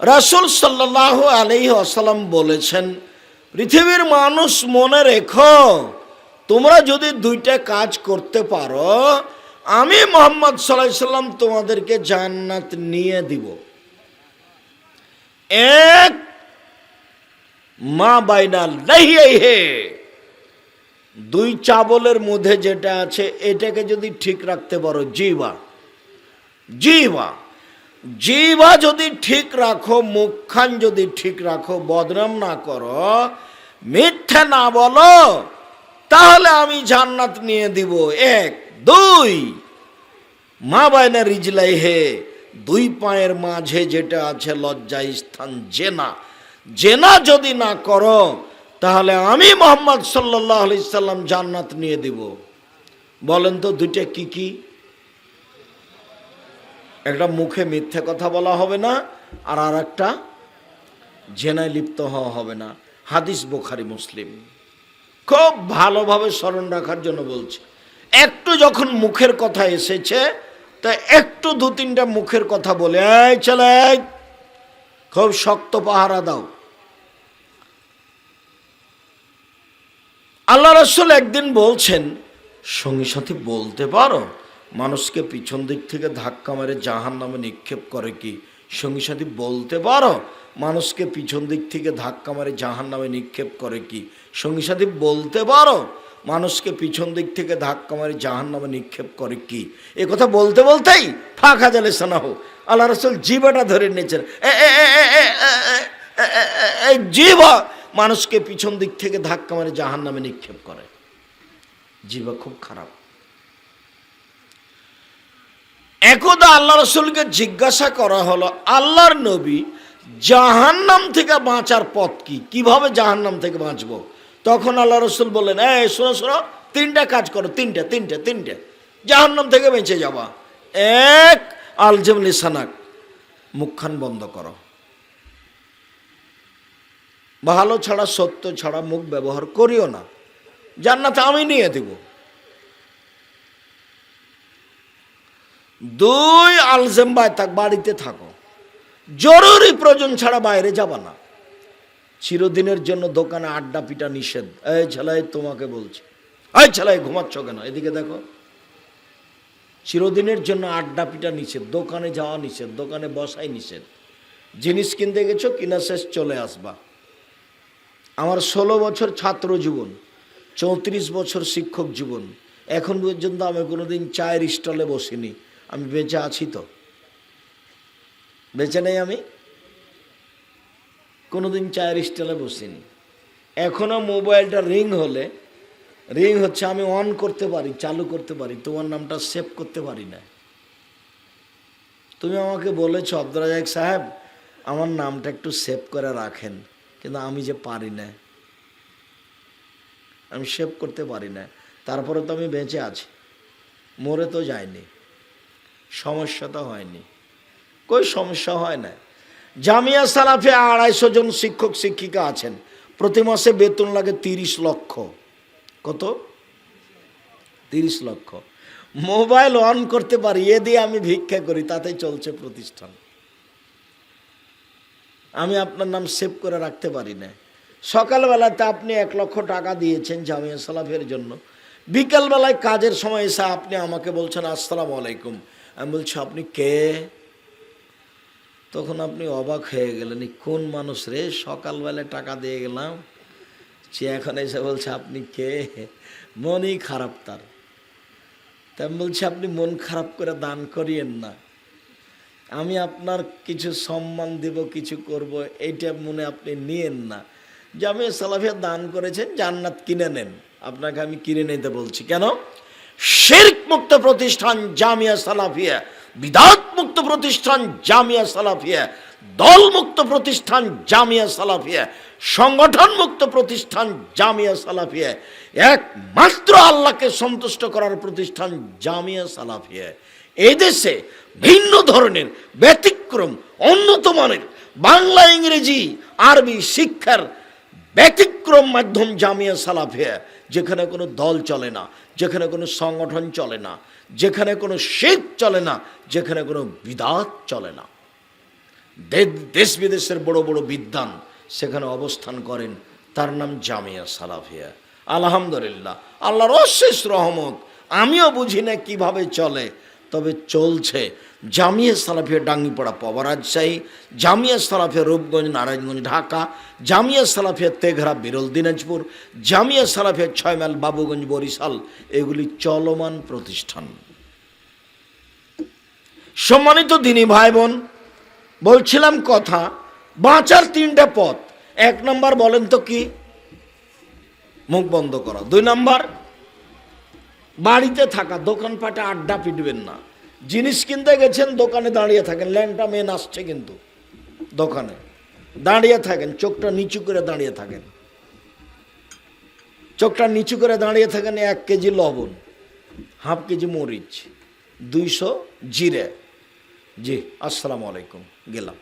রাসুল সাল্লাহ আলি আসালাম বলেছেন, পৃথিবীর মানুষ মনে রেখো, তোমরা যদি দুইটা কাজ করতে পারো, আমি মোহাম্মদ সাল্লাহ সাল্লাম তোমাদেরকে জান্নাত নিয়ে দিব। এক, মা বাইনা হে দুই চাবলের মধ্যে যেটা আছে, এটাকে যদি ঠিক রাখতে পারো জিবা জিবা জিবা যদি ঠিক রাখো, মুখখান যদি ঠিক রাখো, বদনাম না করো, মিথ্যা না বলো, তাহলে আমি জান্নাত নিয়ে দিব। এক, দুই। মা বায়না রিজলাই হে, দুই পায়ের মাঝে যেটা আছে লজ্জা স্থান জেনা। জেনা যদি না করো, তাহলে আমি মোহাম্মদ সাল্লাহ আলি সাল্লাম জান্নাত নিয়ে দিব। বলেন তো দুইটা কি কি? একটা মুখে মিথ্যে কথা বলা হবে না, আর আর একটা জেনায় লিপ্ত হওয়া হবে না। হাদিস বোখারি, মুসলিম। খুব ভালোভাবে স্মরণ রাখার জন্য বলছি, একটু যখন মুখের কথা এসেছে, তা একটু দু তিনটা মুখের কথা বলে, এই চলে খুব শক্ত পাহারা দাও। আল্লাহ রসুল একদিন বলছেন, সঙ্গী সাথী বলতে পারো? মানুষকে পিছন দিক থেকে ধাক্কা মেরে জাহান নামে নিক্ষেপ করে কি সঙ্গী সাথী বলতে পারো মানুষকে পিছন দিক থেকে ধাক্কা মারে জাহান নামে নিক্ষেপ করে কি সঙ্গী সাথী বলতে পারো মানুষকে পিছন দিক থেকে ধাক্কা মারে জাহান নামে নিক্ষেপ করে কি এ কথা বলতে বলতেই ফাঁকা জালে সানা হোক আল্লাহ রসুল জিবাটা ধরে নিয়েছেন জিবা মানুষকে পিছন দিক থেকে ধাক্কা মারে জাহান নামে নিক্ষেপ করে জিবা খুব খারাপ একদা আল্লাহ রসুলকে জিজ্ঞাসা করা হলো, আল্লাহর নবী জাহান্নাম থেকে বাঁচার পথ কি? কীভাবে জাহান্নাম থেকে বাঁচবো? তখন আল্লাহ রসুল বললেন, এই, শোনো শোনো, তিনটা কাজ করো, তিনটা তিনটা তিনটা। জাহান্নাম থেকে বেঁচে যাবা। এক আলজম লিসানাক, মুখখান বন্ধ করো। ভালো ছাড়া সত্য ছাড়া মুখ ব্যবহার করিও না। জান্নাতে আমি নিয়ে দেব। দুই আলজেম্বায় থাক, বাড়িতে থাকো। জরুরি প্রয়োজন ছাড়া বাইরে যাবা না। চিরদিনের জন্য দোকানে আড্ডা পিটা নিষেধ। এই ছেলাই, তোমাকে বলছি। এই ছেলাই, ঘুমাচ্ছ কেন? এদিকে দেখো। চিরদিনের জন্য আড্ডা পিটা নিষেধ, দোকানে যাওয়া নিষেধ, দোকানে বসাই নিষেধ। জিনিস কিনতে গেছো, কিনা শেষ, চলে আসবা। আমার ষোলো বছর ছাত্র জীবন, চৌত্রিশ বছর শিক্ষক জীবন। এখন পর্যন্ত আমি কোনোদিন চায়ের স্টলে বসিনি। আমি বেঁচে আছি তো। বেঁচে নেই আমি? কোনোদিন চায়ের স্টলে বসিনি। এখনও মোবাইলটা রিং হলে, রিং হচ্ছে আমি অন করতে পারি, চালু করতে পারি, তোমার নামটা সেভ করতে পারি না। তুমি আমাকে বলেছ আব্দুরাজাক সাহেব, আমার নামটা একটু সেভ করে রাখেন, কিন্তু আমি যে পারি না। আমি সেভ করতে পারি না। তারপরে তো আমি বেঁচে আছি। মরে তো যায়নি। সমস্যা তো হয়নি। কই সমস্যা হয় না। জামিয়া সালাফে আড়াইশো জন শিক্ষক, শিক্ষিকা আছেন। প্রতি মাসে বেতন লাগে তিরিশ লক্ষ। কত? তিরিশ লক্ষ। মোবাইল অন করতে পারি, এ দিয়ে আমি ভিক্ষা করি, তাতেই চলছে প্রতিষ্ঠান। আমি আপনার নাম সেভ করে রাখতে পারি না। সকালবেলাতে আপনি এক লক্ষ টাকা দিয়েছেন জামিয়া সালাফের জন্য। বিকালবেলায় কাজের সময় এসে আপনি আমাকে বলছেন, আসসালামু আলাইকুম। আমি বলছি, আপনি কে? তখন আপনি অবাক হয়ে গেলেন কোন মানুষ রে? সকালবেলায় টাকা দিয়ে গেলাম সে এখন এসে বলছে, আপনি কে? মনই খারাপ তার। তা আমি বলছি, আপনি মন খারাপ করে দান করিয়েন না। আমি আপনার কিছু সম্মান দেব, কিছু করব, এইটা মনে আপনি নিয়েন না। জামিয়া সালাফিয়া দান করেছেন, জান্নাত কিনে নেন। আপনাকে আমি কিনে নিতে বলছি। কেন? শিরক মুক্ত প্রতিষ্ঠান জামিয়া সালাফিয়া বিদাত মুক্ত প্রতিষ্ঠান জামিয়া সালাফিয়া দল মুক্ত প্রতিষ্ঠান জামিয়া সালাফিয়া সংগঠন মুক্ত প্রতিষ্ঠান জামিয়া সালাফিয়া, একমাত্র আল্লাহকে সন্তুষ্ট করার প্রতিষ্ঠান জামিয়া সালাফিয়া। এদেশে ভিন্ন ধরনের ব্যতিক্রম অন্যতমানের বাংলা, ইংরেজি, আরবি শিক্ষার ব্যতিক্রম মাধ্যম জামিয়া সালাফিয়া যেখানে কোনো দল চলে না, যেখানে কোনো সংগঠন চলে না, যেখানে কোনো শিখ চলে না, যেখানে কোনো বিদাত চলে না। দেশ বিদেশের বড় বড় বিদ্বান সেখানে অবস্থান করেন, তার নাম জামিয়া সালাফিয়া আলহামদুলিল্লাহ, আল্লাহর অশেষ রহমত, আমিও বুঝি না কীভাবে চলে তবে চলছে। জামিয়া সালাফিয়া ডাঙ্গিপাড়া পবা রাজশাহী, জামিয়া সালাফিয়া রূপগঞ্জ, নারায়ণগঞ্জ, ঢাকা, জামিয়া সালাফিয়া তেঘরা, বিরল দিনাজপুর, জামিয়া সালাফিয়া ছয় মাইল বাবুগঞ্জ, বরিশাল। এগুলি চলমান প্রতিষ্ঠান। সম্মানিত দিনী ভাই বোন বলছিলাম কথা, বাঁচার তিনটা পথ। এক নম্বর বলেন তো কি? মুখ বন্ধ করা। দুই নাম্বার বাড়িতে থাকা, দোকানপাটে আড্ডা পিটবেন না। জিনিস কিনতে গেছেন, দোকানে দাঁড়িয়ে থাকেন। ল্যাংটা মেন আসছে কিন্তু দোকানে। দাঁড়িয়ে থাকেন, চোখটা নিচু করে দাঁড়িয়ে থাকেন। চোখটা নিচু করে দাঁড়িয়ে থাকেন এক কেজি লবণ, হাফ কেজি মরিচ, দুইশো জিরে। জি, আসসালামু আলাইকুম, গেলাম।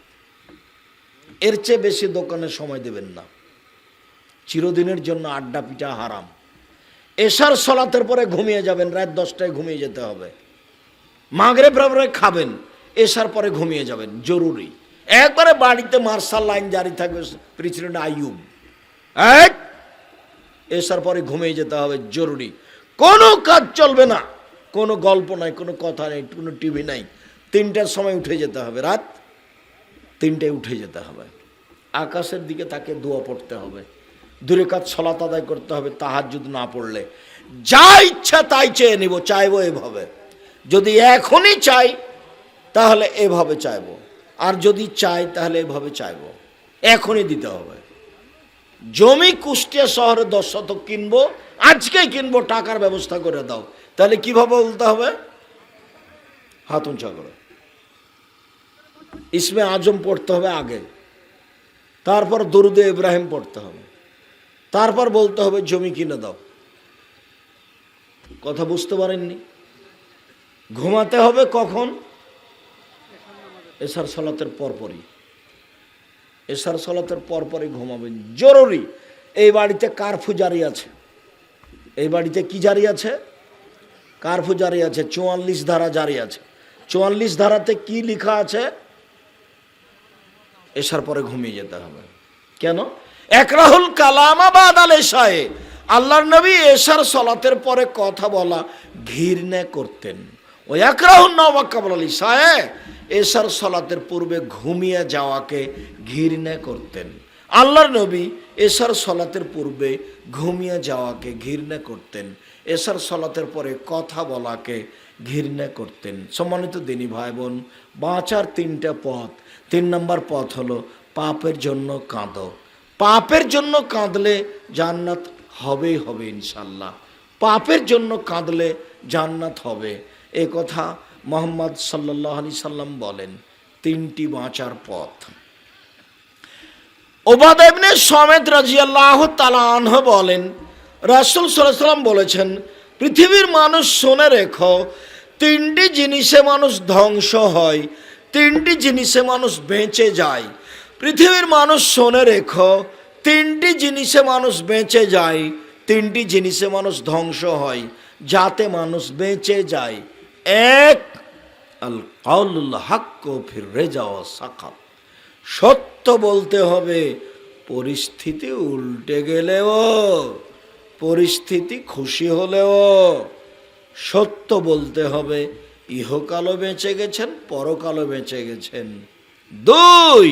এর চেয়ে বেশি দোকানে সময় দেবেন না। চিরদিনের জন্য আড্ডা পিঠা হারাম। এশার সলাতের পরে ঘুমিয়ে যাবেন, রাত দশটায় ঘুমিয়ে যেতে হবে। মাগরে প্রাবরে খাবেন, এশার পরে ঘুমিয়ে যাবেন, জরুরি। একবারে বাড়িতে মার্শাল লাইন জারি থাকবে, প্রেসিডেন্ট আইয়ুব। এক এসার পরে ঘুমিয়ে যেতে হবে, জরুরি। কোনো কাজ চলবে না, কোনো গল্প নাই, কোনো কথা নেই, কোনো টিভি নাই। তিনটার সময় উঠে যেতে হবে, রাত তিনটায় উঠে যেতে হবে। আকাশের দিকে তাকে দোয়া পড়তে হবে। দূরে কাজ ছলাত আদায় করতে হবে তাহার যদি না পড়লে। যা ইচ্ছা তাই চেয়ে নিব, চাইব এভাবে। যদি এখনই চাই, তাহলে এভাবে চাইব। আর যদি চাই, তাহলে এভাবে চাইব। এখনই দিতে হবে। জমি কুষ্টিয়া শহরে দশ শতক কিনবো, আজকেই কিনবো, টাকার ব্যবস্থা করে দাও। তাহলে কীভাবে বলতে হবে? হাত উঁচা করে। ইসমে আজম পড়তে হবে আগে। তারপর দরুদে ইব্রাহিম পড়তে হবে। তারপর বলতে হবে, জমি কিনে দাও। কথা বুঝতে পারেননি? ঘুমাতে হবে কখন? এসার সলাতের পরপরই। এসার সলাতের পরপরই ঘুমাবেন। জরুরি। এই বাড়িতে কারফু জারি আছে। এই বাড়িতে কি জারি আছে? কারফু জারি আছে, চুয়াল্লিশ ধারা জারি আছে। চুয়াল্লিশ ধারাতে কি লেখা আছে? এসার পরে ঘুমিয়ে যেতে হবে। কেন? একরাহুল কালামাবাদ আল এশায়ে আল্লাহর নবী এশার সলাতের পরে কথা বলা ঘৃণা করতেন। ও একরাহুল নবাক্কাবল আলী সায়ে এশার সলাতের পূর্বে ঘুমিয়ে যাওয়াকে ঘৃণা করতেন। আল্লাহর নবী এশার সলাতের পূর্বে ঘুমিয়ে যাওয়াকে ঘৃণা করতেন। এশার সলাতের পরে কথা বলাকে ঘৃণা করতেন। সম্মানিত দিনী ভাই বোন বাঁচার তিনটা পথ। তিন নম্বর পথ হলো পাপের জন্য কাঁদো। পাপের জন্য কাঁদলে জান্নাত হবেই হবে ইনশাল্লাহ পাপের জন্য কাঁদলে জান্নাত হবে। এ কথা মোহাম্মদ সাল্লাহ আলি সাল্লাম বলেন, তিনটি বাঁচার পথ। ওবাদ ইবনে সমেত রাজিয়াল্লাহ তালাহ বলেন, রাসুল সাল্লাম বলেছেন, পৃথিবীর মানুষ শুনে রেখো, তিনটি জিনিসে মানুষ ধ্বংস হয়, তিনটি জিনিসে মানুষ বেঁচে যায়। পৃথিবীর মানুষ শোনে রেখো, তিনটি জিনিসে মানুষ বেঁচে যায়, তিনটি জিনিসে মানুষ ধ্বংস হয়, যাতে মানুষ বেঁচে যায়। এক, আল কাউল হাক্ক ফির ও সাকাত সত্য বলতে হবে, পরিস্থিতি উল্টে গেলেও, পরিস্থিতি খুশি হলেও। সত্য বলতে হবে, ইহকালও বেঁচে গেছেন, পরকালও বেঁচে গেছেন। দুই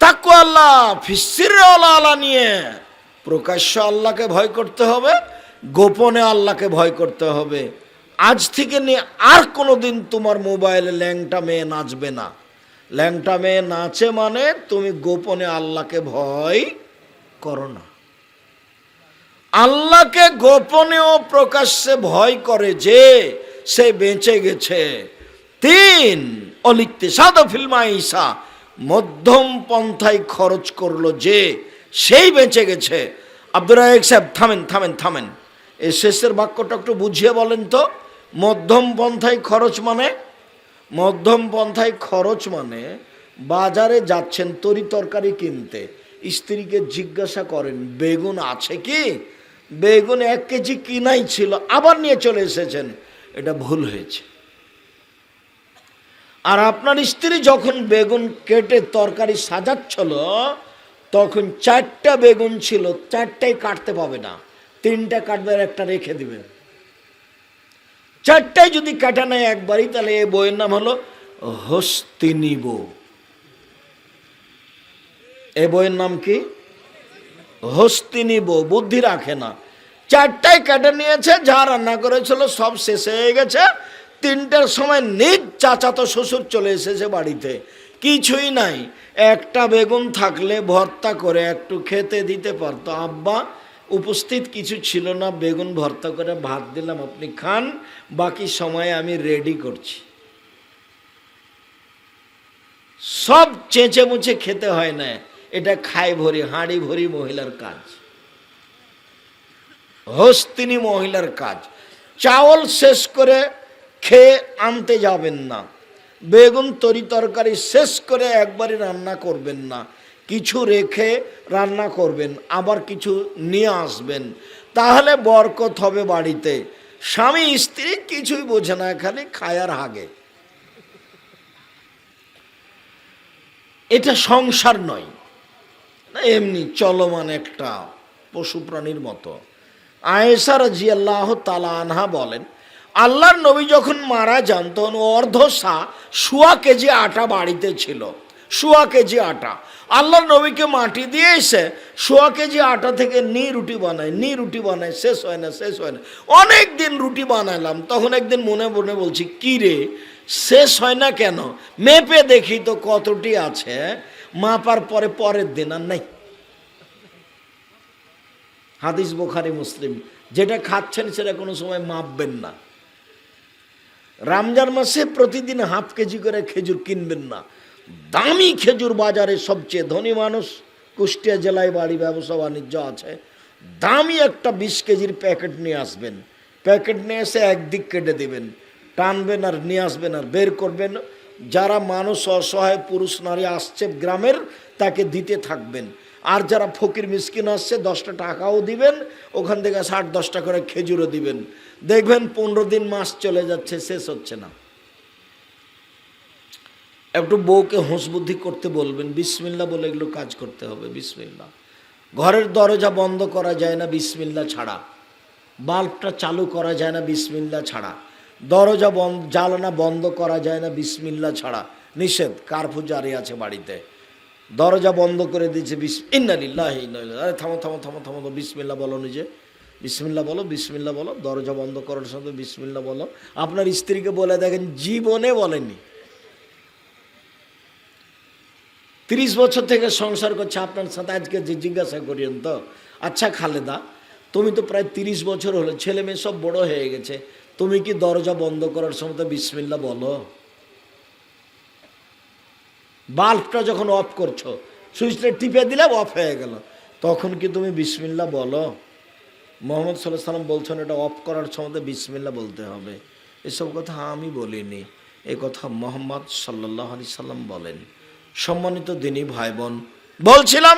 তাকু আল্লাহ ফিসির আল্লাহ নিয়ে প্রকাশ্য আল্লাহকে ভয় করতে হবে, গোপনে আল্লাহকে ভয় করতে হবে। আজ থেকে নিয়ে আর কোনো দিন তোমার মোবাইলে ল্যাংটা মেয়ে নাচবে না। ল্যাংটা মেয়ে নাচে মানে তুমি গোপনে আল্লাহকে ভয় করো না। আল্লাহকে গোপনে প্রকাশ্যে ভয় করে যে সে বেঁচে গেছে। তিন অলিখতে সাদা ফিল্মা ঈসা মধ্যম পন্থায় খরচ করল যে সেই বেঁচে গেছে। আব্দুর রাহেক সাহেব, থামেন থামেন থামেন। এই শেষের বাক্যটা একটু বুঝিয়ে বলেন তো। মধ্যম পন্থায় খরচ মানে? মধ্যম পন্থায় খরচ মানে বাজারে যাচ্ছেন তরি তরকারি কিনতে। স্ত্রীকে জিজ্ঞাসা করেন, বেগুন আছে কি? বেগুন এক কেজি কিনাই ছিল, আবার নিয়ে চলে এসেছেন। এটা ভুল হয়েছে। আর আপনার স্ত্রী যখন বেগুন কেটে তরকারি সাজাচ্ছিল, তখন চারটা বেগুন ছিল, চারটাই কাটতে পাবে না। তিনটা কাটবে একটা রেখে দিবেন চারটায় যদি কাটা নেয় একবারই, তাহলে এই বইয়ের নাম হলো হস্তিনী বউ। এ বইয়ের নাম কি? হস্তিনী বউ, বুদ্ধি রাখে না। চারটায় কেটে নিয়েছে, যা রান্না করেছিল, সব শেষ হয়ে গেছে। তিনটার সময় নিজ চাচাতো শ্বশুর চলে এসেছে বাড়িতে। কিছুই নাই। একটা বেগুন থাকলে ভর্তা করে একটু খেতে দিতে পারতো। আব্বা, উপস্থিত কিছু ছিল না, বেগুন ভর্তা করে ভাত দিলাম, আপনি খান, বাকি সময় আমি রেডি করছি। সব চেঁচে মুচে খেতে হয় না, এটা খাই ভরি, হাঁড়ি ভরি মহিলার কাজ। হস্তিনী মহিলার কাজ। চাওল শেষ করে খেয়ে আনতে যাবেন না। বেগুন তরি তরকারি শেষ করে একবারই রান্না করবেন না। কিছু রেখে রান্না করবেন, আবার কিছু নিয়ে আসবেন। তাহলে বরকত হবে বাড়িতে। স্বামী, স্ত্রী কিছুই বোঝে না, খালি খায়ার হাগে। এটা সংসার নয়। না, এমনি চলমান একটা পশু প্রাণীর মতো। আয়েসা রাজি আল্লাহ তালা আনহা বলেন আল্লাহর নবী যখন মারা যান, তখন অর্ধ সা, সোয়া কেজি আটা বাড়িতে ছিল। সোয়া কেজি আটা। আল্লাহর নবীকে মাটি দিয়ে এসে সোয়া কেজি আটা থেকে নি রুটি বানায় নি রুটি বানায়, শেষ হয় না, শেষ হয় না। অনেক দিন রুটি বানালাম, তখন একদিন মনে মনে বলছি, কি রে, শেষ হয় না কেন? মেপে দেখি তো কতটি আছে, মাপার পরে পরের দিন আর নাই। হাদিস বোখারি, মুসলিম। যেটা খাচ্ছেন সেটা কোনো সময় মাপবেন না। রমজান মাসে প্রতিদিন হাফ কেজি করে খেজুর কিনবেন না। দামি খেজুর বাজারে সবচেয়ে ধনী মানুষ কুষ্টিয়া জেলায় বাড়ি, ব্যবসা, বাণিজ্য আছে। দামি একটা বিশ কেজির প্যাকেট নিয়ে আসবেন। প্যাকেট নিয়ে এসে একদিক কেটে দেবেন। টানবেন আর নিয়ে আসবেন আর বের করবেন। যারা মানুষ অসহায়, পুরুষ, নারী আসছে গ্রামের, তাকে দিতে থাকবেন। আর যারা ফকির মিসকিন আসছে, দশটা টাকাও দিবেন, ওখান থেকে ষাট, দশটা করে খেজুরও দিবেন। দেখবেন পনেরো দিন মাস চলে যাচ্ছে, শেষ হচ্ছে না। একটু বউকে বুদ্ধি করতে বলবেন বিসমিল্লা বলে এগুলো কাজ করতে হবে বিসমিল্লা ঘরের দরজা বন্ধ করা যায় না বিসমিল্লা ছাড়া। বাল্বটা চালু করা যায় না বিসমিল্লা ছাড়া। দরজা বন্ধ জ্বালানা বন্ধ করা যায় না বিসমিল্লা ছাড়া। নিষেধ কার্ফু জারি আছে বাড়িতে? দরজা বন্ধ করে দিয়েছে, বিস ইন্নালিল্লাহ আরে থামো থামো থামো থামো তো বিসমিল্লা বলো নিজে। বিসমিল্লা বলো বিসমিল্লা বলো, দরজা বন্ধ করার সাথে বিসমিল্লা বলো। আপনার স্ত্রীকে বলে দেখেন, জীবনে বলেনি তিরিশ বছর থেকে সংসার করছে, আপনার সাথে আজকে যে জিজ্ঞাসা করিয়েন তো আচ্ছা খালেদা, তুমি তো প্রায় তিরিশ বছর হলো, ছেলে মেয়ে সব বড় হয়ে গেছে, তুমি কি দরজা বন্ধ করার সময় তো বিসমিল্লা বলো? বাল্বটা যখন অফ করছ, সুইচটা টিপে দিলে অফ হয়ে গেল। তখন কি তুমি বিসমিল্লা বলো? মোহাম্মদ সাল্লাহ সাল্লাম বলছেন, এটা অফ করার সময় বিসমিল্লা বলতে হবে। এসব কথা আমি বলিনি, এ কথা মোহাম্মদ সাল্লাহ আলি সাল্লাম বলেন। সম্মানিত দিনী ভাই বোন, বলছিলাম